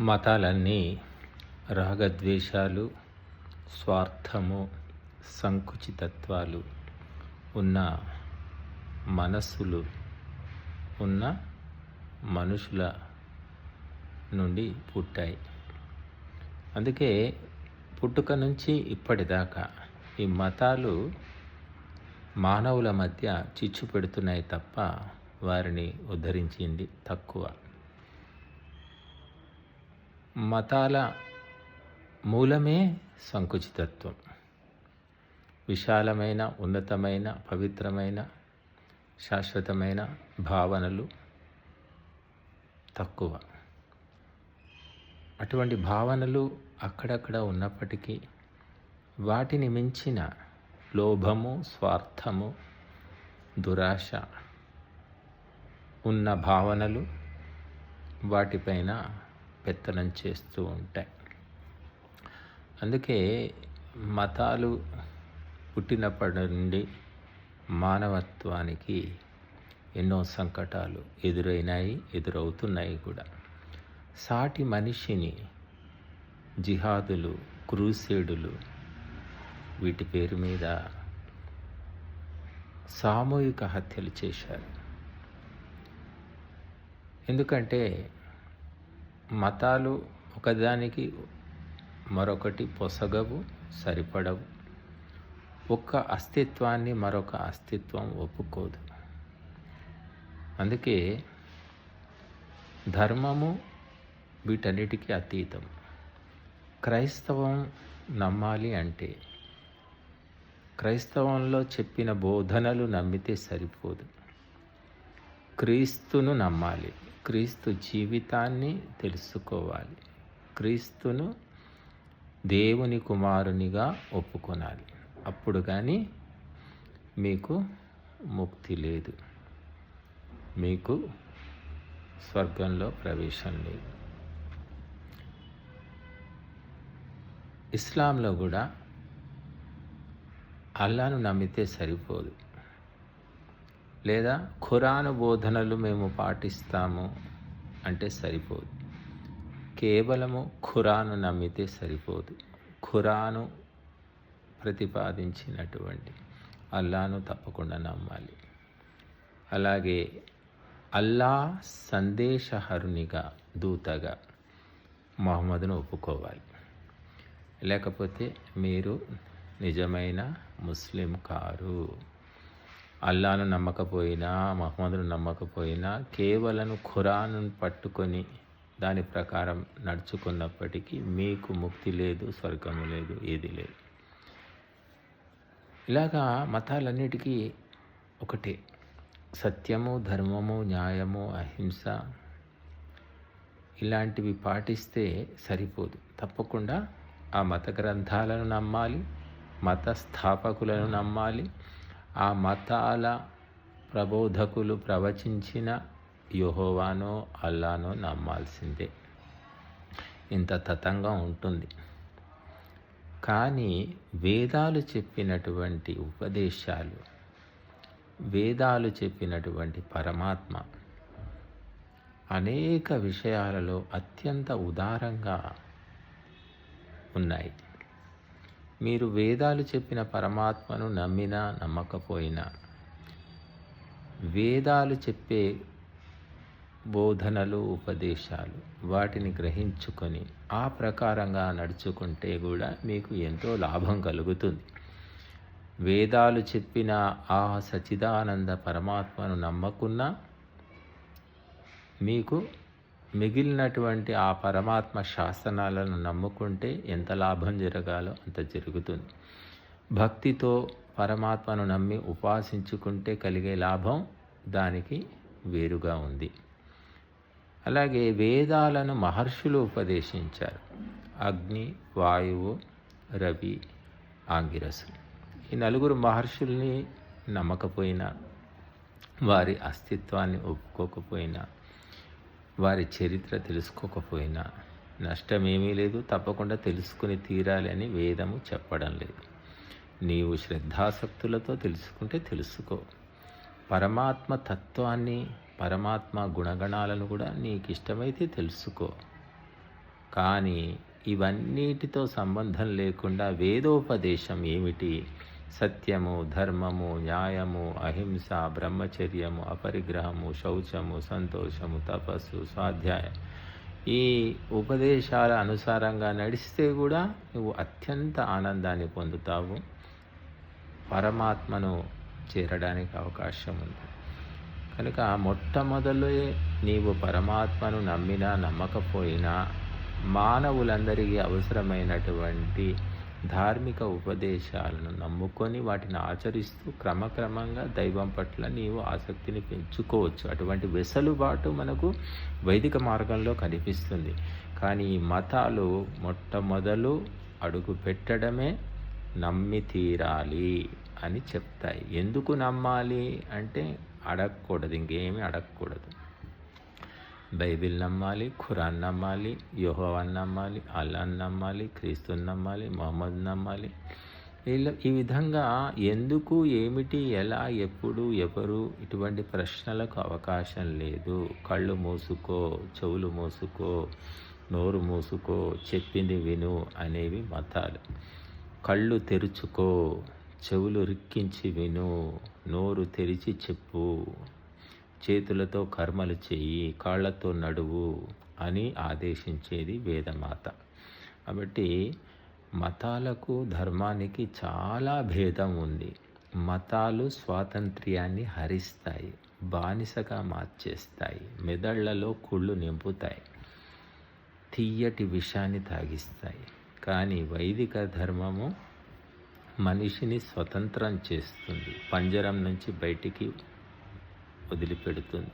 మతాలన్నీ రాగద్వేషాలు స్వార్థము సంకుచితత్వాలు ఉన్న మనస్సులు ఉన్న మనుషుల నుండి పుట్టాయి. అందుకే పుట్టుక నుంచి ఇప్పటిదాకా ఈ మతాలు మానవుల మధ్య చిచ్చు పెడుతున్నాయి తప్ప వారిని ఉద్ధరించింది తక్కువ. మతాల మూలమే సంకుచితత్వం. విశాలమైన ఉన్నతమైన పవిత్రమైన శాశ్వతమైన భావనలు తక్కువ. అటువంటి భావనలు అక్కడక్కడ ఉన్నప్పటికీ వాటిని మించిన లోభము స్వార్థము దురాశ ఉన్న భావనలు వాటిపైన పెత్తనం చేస్తూ ఉంటాయి. అందుకే మతాలు పుట్టినప్పటి నుండి మానవత్వానికి ఎన్నో సంకటాలు ఎదురైనాయి ఎదురవుతున్నాయి కూడా. సాటి మనిషిని జిహాదులు క్రూసేడులు వీటి పేరు మీద సామూహిక హత్యలు చేశారు. ఎందుకంటే మతాలు ఒకదానికి మరొకటి పొసగవు సరిపడవు. ఒక్క అస్తిత్వాన్ని మరొక అస్తిత్వం ఒప్పుకోదు. అందుకే ధర్మము వీటన్నిటికీ అతీతం. క్రైస్తవం నమ్మాలి అంటే క్రైస్తవంలో చెప్పిన బోధనలు నమ్మితే సరిపోదు. క్రీస్తును నమ్మాలి. క్రీస్తు జీవితాన్ని తెలుసుకోవాలి. క్రీస్తును దేవుని కుమారునిగా ఒప్పుకొనాలి. అప్పుడు కానీ మీకు ముక్తి లేదు. మీకు స్వర్గంలో ప్రవేశం లేదు. ఇస్లాంలో కూడా అల్లాను నమ్మితే సరిపోదు. లేదా ఖురాను బోధనలు మేము పాటిస్తాము అంటే సరిపోదు. కేవలము ఖురాను నమ్మితే సరిపోదు. ఖురాను ప్రతిపాదించినటువంటి అల్లాను తప్పకుండా నమ్మాలి. అలాగే అల్లా సందేశహరునిగా దూతగా మహమ్మద్ను ఒప్పుకోవాలి. లేకపోతే మీరు నిజమైన ముస్లిం కారు. అల్లాను నమ్మకపోయినా మహమ్మదును నమ్మకపోయినా కేవలం ఖురాను పట్టుకొని దాని ప్రకారం నడుచుకున్నప్పటికీ మీకు ముక్తి లేదు స్వర్గము లేదు ఏది లేదు. ఇలాగా మతాలన్నిటికీ ఒకటే. సత్యము ధర్మము న్యాయము అహింస ఇలాంటివి పాటిస్తే సరిపోదు. తప్పకుండా ఆ మత గ్రంథాలను నమ్మాలి మత స్థాపకులను నమ్మాలి ఆ మతాల ప్రబోధకులు ప్రవచించిన యుహోవానో అల్లానో నమ్మాల్సిందే. ఇంత తతంగా ఉంటుంది. కానీ వేదాలు చెప్పినటువంటి ఉపదేశాలు వేదాలు చెప్పినటువంటి పరమాత్మ అనేక విషయాలలో అత్యంత ఉదారంగా ఉన్నాయి. మీరు వేదాలు చెప్పిన పరమాత్మను నమ్మినా నమ్మకపోయినా వేదాలు చెప్పే బోధనలు ఉపదేశాలు వాటిని గ్రహించుకొని ఆ ప్రకారంగా నడుచుకుంటే కూడా మీకు ఎంతో లాభం కలుగుతుంది. వేదాలు చెప్పిన ఆ సచిదానంద పరమాత్మను నమ్మకున్నా మీకు మిగిలినటువంటి ఆ పరమాత్మ శాసనాలను నమ్ముకుంటే ఎంత లాభం జరగాలో అంత జరుగుతుంది. భక్తితో పరమాత్మను నమ్మి ఉపాసించుకుంటే కలిగే లాభం దానికి వేరుగా ఉంది. అలాగే వేదాలను మహర్షులు ఉపదేశించారు. అగ్ని వాయువు రవి ఆంగిరసు. ఈ నలుగురు మహర్షుల్ని నమ్మకపోయినా వారి అస్తిత్వాన్ని ఒప్పుకోకపోయినా వారి చరిత్ర తెలుసుకోకపోయినా నష్టమేమీ లేదు తప్పకుండా తెలుసుకుని తీరాలి అని వేదము చెప్పడం లేదు. నీవు శ్రద్ధాసక్తులతో తెలుసుకుంటే తెలుసుకో. పరమాత్మ తత్వాన్ని పరమాత్మ గుణగణాలను కూడా నీకు ఇష్టమైతే తెలుసుకో. కానీ ఇవన్నిటితో సంబంధం లేకుండా వేదోపదేశం ఏమిటి? సత్యము ధర్మము న్యాయము అహింస బ్రహ్మచర్యము అపరిగ్రహము శౌచము సంతోషము తపస్సు స్వాధ్యాయం. ఈ ఉపదేశాల అనుసారంగా నడిస్తే కూడా నువ్వు అత్యంత ఆనందాన్ని పొందుతావు. పరమాత్మను చేరడానికి అవకాశం ఉంది. కనుక మొట్టమొదలు నీవు పరమాత్మను నమ్మినా నమ్మకపోయినా మానవులందరికీ అవసరమైనటువంటి ధార్మిక ఉపదేశాలను నమ్ముకొని వాటిని ఆచరిస్తూ క్రమక్రమంగా దైవం పట్ల నీవు ఆసక్తిని పెంచుకోవచ్చు. అటువంటి వెసలుబాటు మనకు వైదిక మార్గంలో కనిపిస్తుంది. కానీ ఈ మతాలు మొట్టమొదలు అడుగు పెట్టడమే నమ్మి తీరాలి అని చెప్తాయి. ఎందుకు నమ్మాలి అంటే అడగకూడదు ఇంకేమీ అడగకూడదు. బైబిల్ నమ్మాలి ఖురాన్ నమ్మాలి యోహోవాన్ నమ్మాలి అల్లాన్ నమ్మాలి క్రీస్తుని నమ్మాలి మొహమ్మద్ నమ్మాలి. వీళ్ళ ఈ విధంగా ఎందుకు ఏమిటి ఎలా ఎప్పుడు ఎవరు ఇటువంటి ప్రశ్నలకు అవకాశం లేదు. కళ్ళు మూసుకో చెవులు మూసుకో నోరు మూసుకో చెప్పింది విను అనేవి మతాలు. కళ్ళు తెరుచుకో చెవులు రిక్కించి విను నోరు తెరిచి చెప్పు. చేతులతో కర్మలు చెయ్యి కాళ్ళతో నడువు అని ఆదేశించేది వేదమాత. కాబట్టి మతాలకు ధర్మానికి చాలా భేదం ఉంది. మతాలు స్వాతంత్ర్యాన్ని హరిస్తాయి బానిసగా మార్చేస్తాయి మెదళ్ళలో కుళ్ళు నింపుతాయి తీయటి విషాన్ని తాగిస్తాయి. కానీ వైదిక ధర్మము మనిషిని స్వతంత్రం చేస్తుంది. పంజరం నుంచి బయటికి వదిలిపెడుతుంది.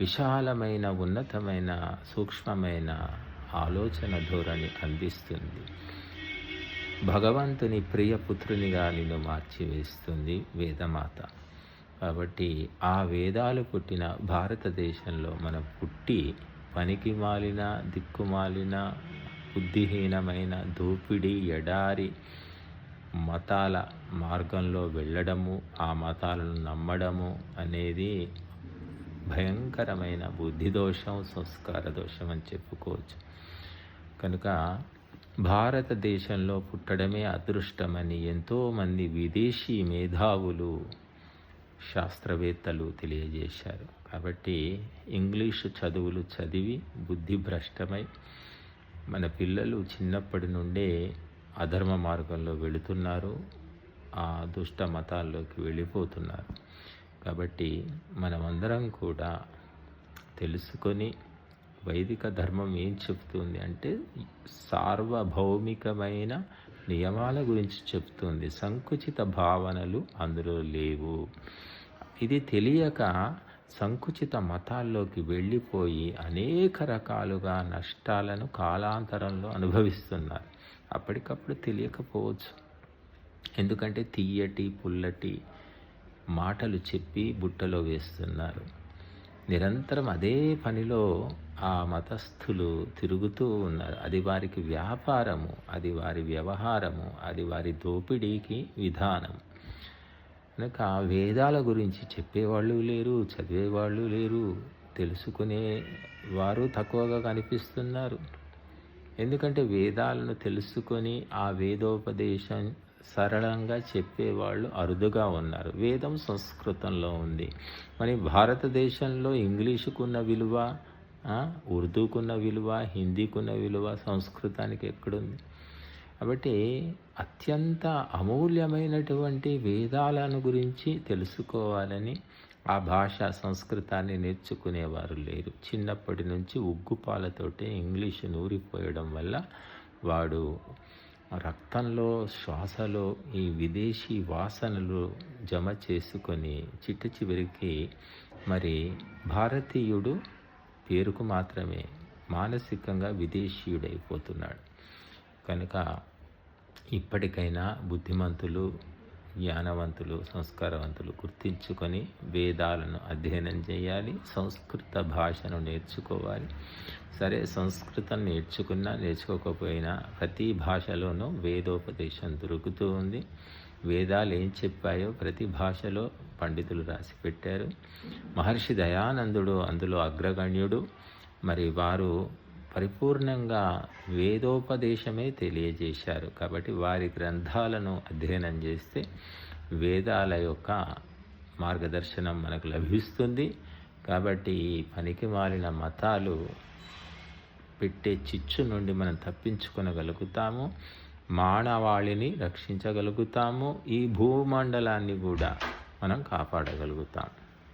విశాలమైన ఉన్నతమైన సూక్ష్మమైన ఆలోచన ధోరణి అందిస్తుంది. భగవంతుని ప్రియ పుత్రునిగా నిన్ను మార్చివేస్తుంది వేదమాత. కాబట్టి ఆ వేదాలు పుట్టిన భారతదేశంలో మనం పుట్టి పనికి మాలిన దిక్కుమాలిన బుద్ధిహీనమైన దోపిడీ ఎడారి మతాల మార్గంలో వెళ్ళడము ఆ మతాలను నమ్మడము అనేది భయంకరమైన బుద్ధి దోషం సంస్కార దోషం అని చెప్పుకోవచ్చు. కనుక భారతదేశంలో పుట్టడమే అదృష్టమని ఎంతోమంది విదేశీ మేధావులు శాస్త్రవేత్తలు తెలియజేశారు. కాబట్టి ఇంగ్లీషు చదువులు చదివి బుద్ధి భ్రష్టమై మన పిల్లలు చిన్నప్పటి నుండే అధర్మ మార్గంలో వెళుతున్నారు ఆ దుష్ట మతాల్లోకి వెళ్ళిపోతున్నారు. కాబట్టి మనమందరం కూడా తెలుసుకొని వైదిక ధర్మం ఏం చెప్తుంది అంటే సార్వభౌమికమైన నియమాల గురించి చెప్తుంది. సంకుచిత భావనలు అందులో లేవు. ఇది తెలియక సంకుచిత మతాల్లోకి వెళ్ళిపోయి అనేక రకాలుగా నష్టాలను కాలాంతరంలో అనుభవిస్తున్నారు. అప్పటికప్పుడు తెలియకపోవచ్చు. ఎందుకంటే తీయటి పుల్లటి మాటలు చెప్పి బుట్టలో వేస్తున్నారు. నిరంతరం అదే పనిలో ఆ మతస్థులు తిరుగుతూ ఉన్నారు. అది వారికి వ్యాపారము అది వారి వ్యవహారము అది వారి దోపిడీకి విధానం. కనుక వేదాల గురించి చెప్పేవాళ్ళు లేరు చదివేవాళ్ళు లేరు తెలుసుకునే వారు తక్కువగా కనిపిస్తున్నారు. ఎందుకంటే వేదాలను తెలుసుకొని ఆ వేదోపదేశం సరళంగా చెప్పేవాళ్ళు అరుదుగా ఉన్నారు. వేదం సంస్కృతంలో ఉంది. మరి భారతదేశంలో ఇంగ్లీషుకున్న విలువ ఉర్దూకున్న విలువ హిందీకున్న విలువ సంస్కృతానికి ఎక్కడుంది? కాబట్టి అత్యంత అమూల్యమైనటువంటి వేదాలను గురించి తెలుసుకోవాలని ఆ భాష సంస్కృతాన్ని నేర్చుకునేవారు లేరు. చిన్నప్పటి నుంచి ఉగ్గుపాలతోటే ఇంగ్లీష్ నూరిపోయడం వల్ల వాడు రక్తంలో శ్వాసలో ఈ విదేశీ వాసనలు జమ చేసుకొని చిట్ట చివరికి మరి భారతీయుడు పేరుకు మాత్రమే మానసికంగా విదేశీయుడైపోతున్నాడు. కనుక ఇప్పటికైనా బుద్ధిమంతులు జ్ఞానవంతులు సంస్కారవంతులు గుర్తించుకొని వేదాలను అధ్యయనం చేయాలి సంస్కృత భాషను నేర్చుకోవాలి. సరే సంస్కృతం నేర్చుకున్నా నేర్చుకోకపోయినా ప్రతి భాషలోనూ వేదోపదేశం దొరుకుతూ ఉంది. వేదాలు ఏం చెప్పాయో ప్రతి భాషలో పండితులు రాసి పెట్టారు. మహర్షి దయానందుడు అందులో అగ్రగణ్యుడు. మరి వారు పరిపూర్ణంగా వేదోపదేశమే తెలియజేశారు. కాబట్టి వారి గ్రంథాలను అధ్యయనం చేస్తే వేదాల యొక్క మార్గదర్శనం మనకు లభిస్తుంది. కాబట్టి ఈ పనికి మాలిన మతాలు పెట్టే చిచ్చు నుండి మనం తప్పించుకొనగలుగుతాము. మానవాళిని రక్షించగలుగుతాము. ఈ భూమండలాన్ని కూడా మనం కాపాడగలుగుతాం.